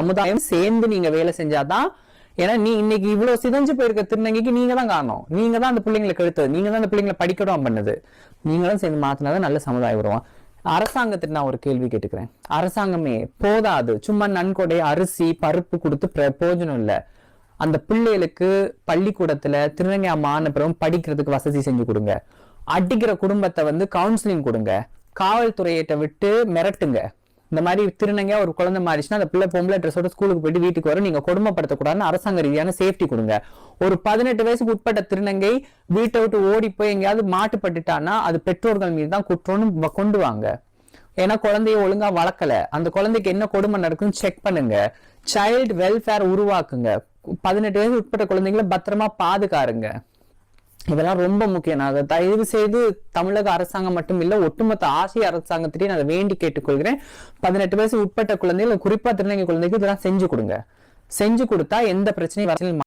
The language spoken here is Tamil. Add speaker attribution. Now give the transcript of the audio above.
Speaker 1: சமுதாயம் சேர்ந்து நீங்க வேலை செஞ்சாதான் ஏன்னா நீ இன்னைக்கு இவ்வளவு சிதைஞ்சு போயிருக்க திருநங்கைக்கு நீங்க தான் காரணம். நீங்க தான் அந்த பிள்ளைங்களை கெடுத்தது. நீங்க தான் அந்த பிள்ளைங்களை படிக்கணும் பண்ணது. நீங்களும் சேர்ந்து மாத்தினாதான் நல்ல சமுதாயம் வருவோம் அரசாங்கத்துக்கு நான் ஒரு கேள்வி கேட்டுக்கிறேன். அரசாங்கமே போதாது. சும்மா நன்கொடை அரிசி பருப்பு கொடுத்து பிர- பிரயோஜனம் இல்லை. அந்த பிள்ளைகளுக்கு பள்ளிக்கூடத்துல திருநங்கை அம்மான பிறகு படிக்கிறதுக்கு வசதி செஞ்சு கொடுங்க. அடிக்கிற குடும்பத்தை வந்து கவுன்சிலிங் கொடுங்க. காவல்துறையிட்ட விட்டு மிரட்டுங்க. இந்த மாதிரி திருநங்கையா ஒரு குழந்தை மாறிச்சுன்னா அந்த பிள்ளை பொம்பளை ட்ரெஸ்ஸோட ஸ்கூலுக்கு போயிட்டு வீட்டுக்கு வரும். நீங்க கொடுமைப்படுத்தக்கூடாதுன்னு அரசாங்க ரீதியான சேஃப்டி கொடுங்க. ஒரு பதினெட்டு வயசுக்கு உட்பட்ட திருநங்கை வீட்டை விட்டு ஓடி போய் எங்கேயாவது மாட்டுப்பட்டுட்டான்னா அது பெற்றோர்கள் மீது தான் குற்றம்னு கொண்டு வாங்க. ஏன்னா குழந்தைய ஒழுங்கா வளர்க்கல. அந்த குழந்தைக்கு என்ன கொடுமை நடக்குன்னு செக் பண்ணுங்க. சைல்டு வெல்ஃபேர் உருவாக்குங்க. பதினெட்டு வயசு உட்பட்ட குழந்தைங்களை பத்திரமா பாதுகாருங்க. இதெல்லாம் ரொம்ப முக்கியம். நான் அதை தயவு செய்து தமிழக அரசாங்கம் மட்டும் இல்ல ஒட்டுமொத்த ஆசிய அரசாங்கத்திலேயே நான் அதை வேண்டி கேட்டுக்கொள்கிறேன். பதினெட்டு வயசு உட்பட்ட குழந்தைகள் குறிப்பா திருநங்கை குழந்தைக்கு இதெல்லாம் செஞ்சு கொடுங்க. செஞ்சு கொடுத்தா எந்த பிரச்சனையும் வரல.